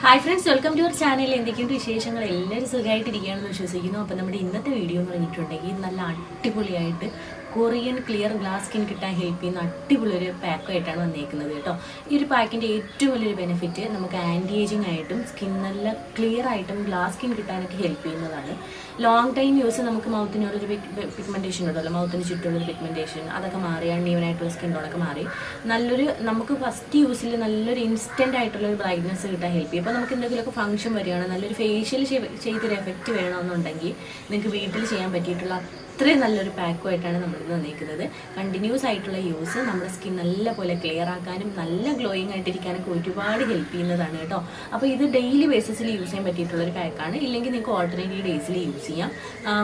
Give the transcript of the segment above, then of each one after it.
Hi friends welcome to our channel എന്തൊക്കെയുണ്ട് വിശേഷങ്ങൾ? എല്ലാവരും സുഖമായിട്ടിരിക്കുകയാണെന്ന് വിശ്വസിക്കുന്നു. അപ്പോൾ നമ്മുടെ ഇന്നത്തെ വീഡിയോ എന്ന് പറഞ്ഞിട്ടുണ്ടെങ്കിൽ നല്ല അടിപൊളിയായിട്ട് കൊറിയൻ ക്ലിയർ ഗ്ലാസ് സ്കിൻ കിട്ടാൻ ഹെൽപ്പ് ചെയ്യുന്ന അടിപൊളിയൊരു പാക്കായിട്ടാണ് വന്നേക്കുന്നത് കേട്ടോ. ഈ ഒരു പാക്കിന്റെ ഏറ്റവും വലിയൊരു ബെനിഫിറ്റ് നമുക്ക് ആന്റി ഏജിങ് ആയിട്ടും സ്കിൻ നല്ല ക്ലിയർ ആയിട്ടും ഗ്ലാസ് സ്കിൻ കിട്ടാനൊക്കെ ഹെൽപ്പ് ചെയ്യുന്നതാണ്. ലോങ് ടൈം യൂസ് നമുക്ക് മൗത്തിനോടൊരു പിഗ്മെന്റേഷൻ ഉണ്ടല്ലോ. മൗത്തിന് ചുറ്റുള്ളൊരു പിഗ്മെന്റേഷൻ അതൊക്കെ മാറി അണ്ണീവനായിട്ടുള്ള സ്കിൻ ടോണൊക്കെ മാറി. നല്ലൊരു നമുക്ക് ഫസ്റ്റ് യൂസിൽ നല്ലൊരു ഇൻസ്റ്റന്റ് ആയിട്ടുള്ള ഒരു ബ്രൈറ്റ്നസ് കിട്ടാൻ ഹെൽപ്പ് ചെയ്യും. അപ്പോൾ നമുക്ക് എന്തെങ്കിലുമൊക്കെ ഫംഗ്ഷൻ വരികയാണ് നല്ലൊരു ഫേഷ്യൽ ചെയ്തൊരു എഫക്റ്റ് വേണമെന്നുണ്ടെങ്കിൽ നിങ്ങൾക്ക് വീട്ടിൽ ചെയ്യാൻ പറ്റിയിട്ടുള്ള അത്രയും നല്ലൊരു പാക്കുമായിട്ടാണ് നമ്മൾ വന്നിരിക്കുന്നത്. കണ്ടിന്യൂസ് ആയിട്ടുള്ള യൂസ് നമ്മുടെ സ്കിൻ നല്ല പോലെ ക്ലിയർ ആക്കാനും നല്ല ഗ്ലോയിങ് ആയിട്ടിരിക്കാനൊക്കെ ഒരുപാട് ഹെൽപ്പ് ചെയ്യുന്നതാണ് കേട്ടോ. അപ്പോൾ ഇത് ഡെയിലി ബേസിസിൽ യൂസ് ചെയ്യാൻ പറ്റിയിട്ടുള്ള ഒരു പാക്കാണ്. ഇല്ലെങ്കിൽ നിങ്ങൾക്ക് ഓൾട്ടർനേറ്റീവ് ഡേയ്സിൽ യൂസ് ചെയ്യാം.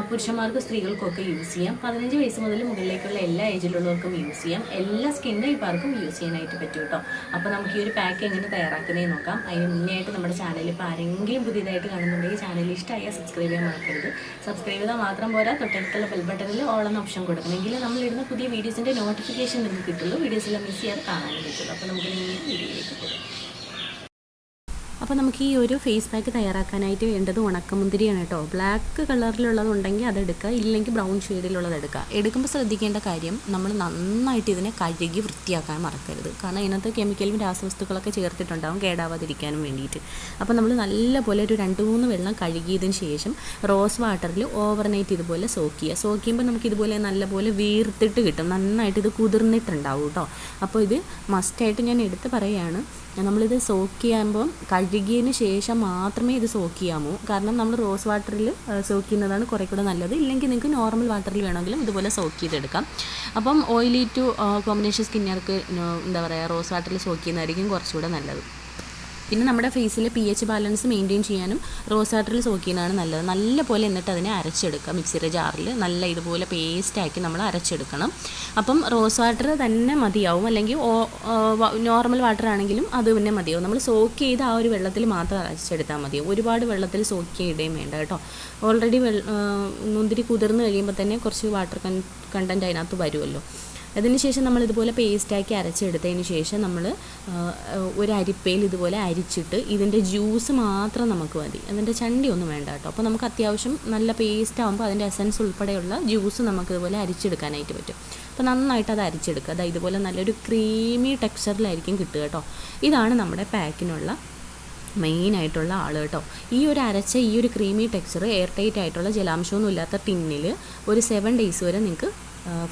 പുരുഷന്മാർക്കും സ്ത്രീകൾക്കൊക്കെ യൂസ് ചെയ്യാം. പതിനഞ്ച് വയസ്സ് മുതൽ മുകളിലേക്കുള്ള എല്ലാ ഏജിലുള്ളവർക്കും യൂസ് ചെയ്യാം. എല്ലാ സ്കിൻ ടൈപ്പാർക്കും യൂസ് ചെയ്യാനായിട്ട് പറ്റും കേട്ടോ. അപ്പോൾ നമുക്ക് ഈ ഒരു പാക്ക് എങ്ങനെ തയ്യാറാക്കുന്നതെന്ന് നോക്കാം. അതിന് മുന്നേ ആയിട്ട് നമ്മുടെ ചാനൽ ഇപ്പോൾ ആരെങ്കിലും പുതിയതായിട്ട് കാണുന്നുണ്ടെങ്കിൽ ചാനൽ ഇഷ്ടമായ സബ്സ്ക്രൈബ് ചെയ്യാൻ മറക്കരുത്. സബ്സ്ക്രൈബ് ചെയ്താൽ മാത്രം പോരാ. തൊട്ടടുത്തുള്ള ബട്ടണിൽ ഓൾ എന്ന ഓപ്ഷൻ കൊടുക്കണമെങ്കിൽ നമ്മൾ ഇടുന്ന പുതിയ വീഡിയോസിന്റെ നോട്ടിഫിക്കേഷൻ നിങ്ങൾക്ക് കിട്ടുള്ളൂ. വീഡിയോസെല്ലാം മിസ് ചെയ്യാതെ കാണാനും പറ്റുള്ളൂ. അപ്പോൾ നമുക്ക് വീഡിയോയിലേക്ക് പോകാം. അപ്പോൾ നമുക്ക് ഈ ഒരു ഫേസ് പാക്ക് തയ്യാറാക്കാനായിട്ട് വേണ്ടത് ഉണക്കമുന്തിരിയാണ് കേട്ടോ. ബ്ലാക്ക് കളറിലുള്ളതുണ്ടെങ്കിൽ അത് എടുക്കുക. ഇല്ലെങ്കിൽ ബ്രൗൺ ഷെയ്ഡിലുള്ളത് എടുക്കുക. എടുക്കുമ്പോൾ ശ്രദ്ധിക്കേണ്ട കാര്യം നമ്മൾ നന്നായിട്ട് ഇതിനെ കഴുകി വൃത്തിയാക്കാൻ മറക്കരുത്. കാരണം ഇതിനകത്ത് കെമിക്കലും രാസവസ്തുക്കളൊക്കെ ചേർത്തിട്ടുണ്ടാവും. കേടാവാതിരിക്കാനും വേണ്ടിയിട്ട്. അപ്പോൾ നമ്മൾ നല്ലപോലെ ഒരു രണ്ട് മൂന്ന് വെള്ളം കഴുകിയതിന് ശേഷം റോസ് വാട്ടറിൽ ഓവർനൈറ്റ് ഇതുപോലെ സോക്ക് ചെയ്യുക. സോക്ക് ചെയ്യുമ്പോൾ നമുക്ക് ഇതുപോലെ നല്ലപോലെ വീർത്തിട്ട് കിട്ടും. നന്നായിട്ട് ഇത് കുതിർന്നിട്ടുണ്ടാവും കേട്ടോ. അപ്പോൾ ഇത് മസ്റ്റായിട്ട് ഞാൻ എടുത്ത് പറയുകയാണ് നമ്മളിത് സോക്ക് ചെയ്യുമ്പം കഴുകിയതിന് ശേഷം മാത്രമേ ഇത് സോക്ക് ചെയ്യാമൂ കാരണം നമ്മൾ റോസ് വാട്ടറിൽ സോക്ക് ചെയ്യുന്നതാണ് കുറേ കൂടെ നല്ലത്. ഇല്ലെങ്കിൽ നിങ്ങൾക്ക് നോർമൽ വാട്ടറിൽ വേണമെങ്കിലും ഇതുപോലെ സോക്ക് ചെയ്തെടുക്കാം. അപ്പം ഓയിലി ടു കോമ്പിനേഷൻ സ്കിന്നുകാർക്ക് എന്താ പറയുക റോസ് വാട്ടറിൽ സോക്ക് ചെയ്യുന്നതായിരിക്കും കുറച്ചുകൂടെ നല്ലത്. പിന്നെ നമ്മുടെ ഫേസിലെ പി എച്ച് ബാലൻസ് മെയിന്റെയിൻ ചെയ്യാനും റോസ് വാട്ടറിൽ സോക്ക് ചെയ്യുന്നതാണ് നല്ലത്. നല്ല പോലെ എന്നിട്ട് അതിനെ അരച്ചെടുക്കുക. മിക്സിയുടെ ജാറിൽ നല്ല ഇതുപോലെ പേസ്റ്റാക്കി നമ്മൾ അരച്ചെടുക്കണം. അപ്പം റോസ് വാട്ടർ തന്നെ മതിയാവും. അല്ലെങ്കിൽ നോർമൽ വാട്ടർ ആണെങ്കിലും അത് തന്നെ മതിയാവും. നമ്മൾ സോക്ക് ചെയ്ത് ആ ഒരു വെള്ളത്തിൽ മാത്രം അരച്ചെടുത്താൽ മതിയാവും. ഒരുപാട് വെള്ളത്തിൽ സോക്ക് ചെയ്യുകയും വേണ്ട കേട്ടോ. ഓൾറെഡി മുന്തിരി കുതിർന്ന് കഴിയുമ്പോൾ തന്നെ കുറച്ച് വാട്ടർ കൺ കണ്ടന്റ് അതിനകത്ത് വരുമല്ലോ അതിനുശേഷം നമ്മൾ ഇതുപോലെ പേസ്റ്റാക്കി അരച്ചെടുത്തതിന് ശേഷം നമ്മൾ ഒരു അരിപ്പയിൽ ഇതുപോലെ അരിച്ചിട്ട് ഇതിന്റെ ജ്യൂസ് മാത്രം നമുക്ക് മതി. അതിന്റെ ചണ്ടി ഒന്നും വേണ്ട കേട്ടോ. അപ്പോൾ നമുക്ക് അത്യാവശ്യം നല്ല പേസ്റ്റ് ആകുമ്പോൾ അതിന്റെ എസൻസ് ഉൾപ്പെടെയുള്ള ജ്യൂസ് നമുക്ക് ഇതുപോലെ അരിച്ചെടുക്കാനായിട്ട് പറ്റും. അപ്പോൾ നന്നായിട്ട് അത് അരിച്ചെടുക്കുക. അതായത് ഇതുപോലെ നല്ലൊരു ക്രീമി ടെക്സ്ചറിലായിരിക്കും കിട്ടുക കേട്ടോ. ഇതാണ് നമ്മുടെ പാക്കിനുള്ള മെയിനായിട്ടുള്ള ആൾ കേട്ടോ. ഈ ഒരു അരച്ച ഈ ഒരു ക്രീമി ടെക്സ്ചർ എയർ ടൈറ്റ് ആയിട്ടുള്ള ജലാംശമൊന്നും ഇല്ലാത്ത ടിന്നിൽ ഒരു സെവൻ ഡേയ്സ് വരെ നിങ്ങൾക്ക്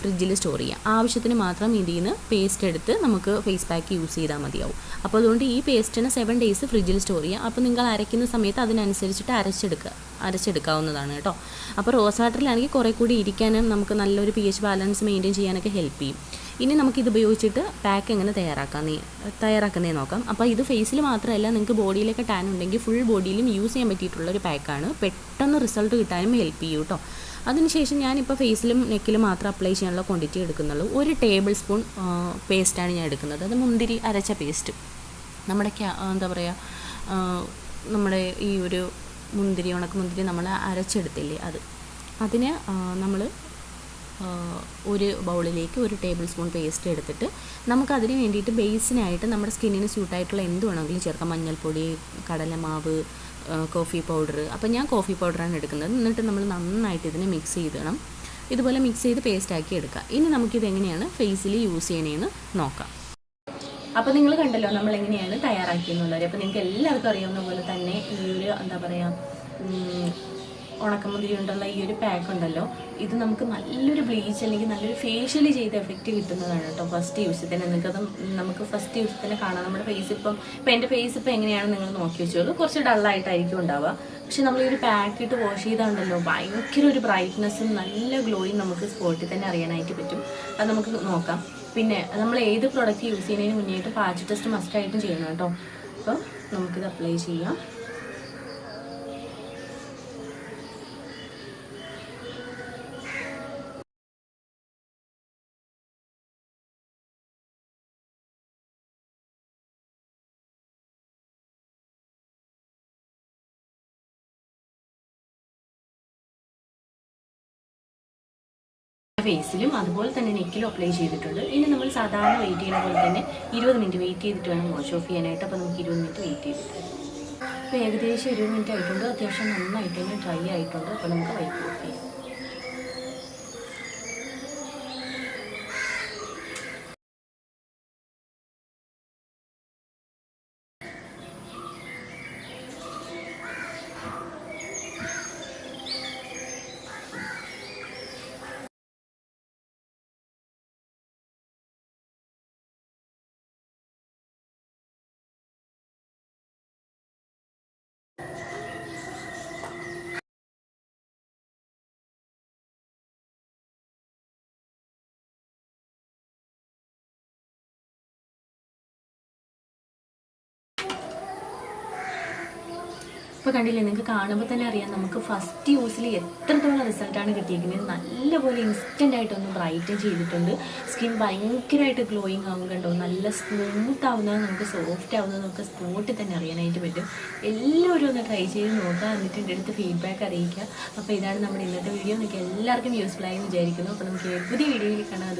ഫ്രിഡ്ജിൽ സ്റ്റോർ ചെയ്യാം. ആവശ്യത്തിന് മാത്രം ഇതിൽ നിന്ന് പേസ്റ്റ് എടുത്ത് നമുക്ക് ഫേസ് പാക്ക് യൂസ് ചെയ്താൽ മതിയാവും. അപ്പോൾ അതുകൊണ്ട് ഈ പേസ്റ്റിനെ സെവൻ ഡേയ്സ് ഫ്രിഡ്ജിൽ സ്റ്റോർ ചെയ്യാം. അപ്പോൾ നിങ്ങൾ അരയ്ക്കുന്ന സമയത്ത് അതിനനുസരിച്ചിട്ട് അരച്ചെടുക്കുക അരച്ചെടുക്കാവുന്നതാണ് കേട്ടോ. അപ്പോൾ റോസ് വാട്ടറിലാണെങ്കിൽ കുറേ കൂടി ഇരിക്കാനും നമുക്ക് നല്ലൊരു പി എച്ച് ബാലൻസ് മെയിന്റെയിൻ ചെയ്യാനൊക്കെ ഹെൽപ്പ് ചെയ്യും. ഇനി നമുക്കിത് ഉപയോഗിച്ചിട്ട് പാക്ക് എങ്ങനെ തയ്യാറാക്കാൻ തയ്യാറാക്കുന്നേ നോക്കാം. അപ്പോൾ ഇത് ഫേസിൽ മാത്രമല്ല നിങ്ങൾക്ക് ബോഡിയിലൊക്കെ ടാൻ ഉണ്ടെങ്കിൽ ഫുൾ ബോഡിയിലും യൂസ് ചെയ്യാൻ പറ്റിയിട്ടുള്ള ഒരു പാക്കാണ് പെട്ടെന്ന് റിസൾട്ട് കിട്ടാനും ഹെൽപ്പ് ചെയ്യും കേട്ടോ അതിനുശേഷം ഞാനിപ്പോൾ ഫേസിലും നെക്കിലും മാത്രം അപ്ലൈ ചെയ്യാനുള്ള ക്വാണ്ടിറ്റി എടുക്കുന്നുള്ളൂ. ഒരു ടേബിൾ സ്പൂൺ പേസ്റ്റാണ് ഞാൻ എടുക്കുന്നത്. അത് മുന്തിരി അരച്ച പേസ്റ്റ് നമ്മുടെ എന്താ പറയുക നമ്മുടെ ഈ ഒരു മുന്തിരി ഉണക്ക മുന്തിരി നമ്മൾ അരച്ചെടുത്തില്ലേ അത്. അതിന് നമ്മൾ ഒരു ബൗളിലേക്ക് ഒരു ടേബിൾ സ്പൂൺ പേസ്റ്റ് എടുത്തിട്ട് നമുക്ക് അതിന് വേണ്ടിയിട്ട് ബേസിനായിട്ട് നമ്മുടെ സ്കിന്നിന് സ്യൂട്ടായിട്ടുള്ള എന്ത് വേണമെങ്കിലും ചേർക്കാം. മഞ്ഞൾപ്പൊടി കടലമാവ് കോഫി പൗഡർ. അപ്പം ഞാൻ കോഫി പൗഡറാണ് എടുക്കുന്നത്. എന്നിട്ട് നമ്മൾ നന്നായിട്ട് ഇതിനെ മിക്സ് ചെയ്തിടണം. ഇതുപോലെ മിക്സ് ചെയ്ത് പേസ്റ്റാക്കി എടുക്കുക ഇനി നമുക്കിത് എങ്ങനെയാണ് ഫേസിൽ യൂസ് ചെയ്യണേന്ന് നോക്കാം. അപ്പോൾ നിങ്ങൾ കണ്ടല്ലോ നമ്മൾ എങ്ങനെയാണ് തയ്യാറാക്കിയെന്നുള്ളത് അപ്പോൾ നിങ്ങൾക്ക് എല്ലാവർക്കും അറിയാവുന്ന പോലെ തന്നെ ഈ ഒരു എന്താ പറയുക ഉണക്കമുന്തിരി കൊണ്ടുള്ള ഈ ഒരു പാക്ക് ഉണ്ടല്ലോ ഇത് നമുക്ക് നല്ലൊരു ബ്ലീച്ച് അല്ലെങ്കിൽ നല്ലൊരു ഫേഷ്യലി ചെയ്ത് എഫക്റ്റ് കിട്ടുന്നതാണ് കേട്ടോ ഫസ്റ്റ് യൂസിൽ തന്നെ നിങ്ങൾക്കത് നമുക്ക് ഫസ്റ്റ് യൂസിൽ തന്നെ കാണാം. നമ്മുടെ ഫേസ് ഇപ്പം ഇപ്പം എന്റെ ഫേസ് ഇപ്പം എങ്ങനെയാണ് നിങ്ങൾ നോക്കി വെച്ചോളൂ. കുറച്ച് ഡള്ളായിട്ടായിരിക്കും ഉണ്ടാവുക. പക്ഷെ നമ്മൾ ഈ ഒരു പാക്ക് ഇട്ട് വാഷ് ചെയ്താണ്ടല്ലോ ഭയങ്കര ഒരു ബ്രൈറ്റ്നസ്സും നല്ല ഗ്ലോയും നമുക്ക് സ്പോട്ടിൽ തന്നെ അറിയാനായിട്ട് പറ്റും. അത് നമുക്ക് നോക്കാം. പിന്നെ നമ്മൾ ഏത് പ്രൊഡക്റ്റ് യൂസ് ചെയ്യുന്നതിന് മുന്നേയിട്ട് പാച്ച് ടെസ്റ്റ് മസ്റ്റായിട്ടും ചെയ്യണം കേട്ടോ. അപ്പോൾ നമുക്കിത് അപ്ലൈ ചെയ്യാം. ഫേസിലും അതുപോലെ തന്നെ നെക്കിലും അപ്ലൈ ചെയ്തിട്ടുണ്ട്. ഇനി നമ്മൾ സാധാരണ വെയിറ്റ് ചെയ്യുന്ന പോലെ തന്നെ ഇരുപത് മിനിറ്റ് വെയിറ്റ് ചെയ്തിട്ട് വേണം വാഷ് ഓഫ് ചെയ്യാനായിട്ട്. അപ്പോൾ നമുക്ക് ഇരുപത് മിനിറ്റ് വെയിറ്റ് ചെയ്തിട്ട് അപ്പോൾ ഏകദേശം ഇരുപത് മിനിറ്റ് ആയിട്ടുണ്ട്. അത്യാവശ്യം നന്നായിട്ട് തന്നെ ഡ്രൈ ആയിട്ടുണ്ട്. അപ്പോൾ നമുക്ക് വൈറ്റ് ഓഫ് ചെയ്യാം. ഇപ്പോൾ കണ്ടില്ലേ നിങ്ങൾക്ക് കാണുമ്പോൾ തന്നെ അറിയാം നമുക്ക് ഫസ്റ്റ് യൂസിൽ എത്രത്തോളം റിസൾട്ടാണ് കിട്ടിയിരിക്കുന്നത്. നല്ലപോലെ ഇൻസ്റ്റന്റ് ആയിട്ടൊന്ന് ബ്രൈറ്റൻ ചെയ്തിട്ടുണ്ട്. സ്കിൻ ഭയങ്കരമായിട്ട് ഗ്ലോയിങ് ആവും കണ്ടോ. നല്ല സ്മൂത്ത് ആവുന്നത് നമുക്ക് സോഫ്റ്റ് ആവുന്നത് നമുക്ക് സ്പോട്ടിൽ തന്നെ അറിയാനായിട്ട് പറ്റും. എല്ലാവരും ഒന്ന് ട്രൈ ചെയ്ത് നോക്കുക. എന്നിട്ട് എന്റെ അടുത്ത് ഫീഡ്ബാക്ക് അറിയിക്കുക. അപ്പോൾ ഇതാണ് നമ്മുടെ ഇന്നത്തെ വീഡിയോ നിങ്ങൾക്ക് എല്ലാവർക്കും യൂസ്ഫുൾ ആയി വിചാരിക്കുന്നു. അപ്പോൾ നമുക്ക് പുതിയ വീഡിയോയിൽ കാണാം.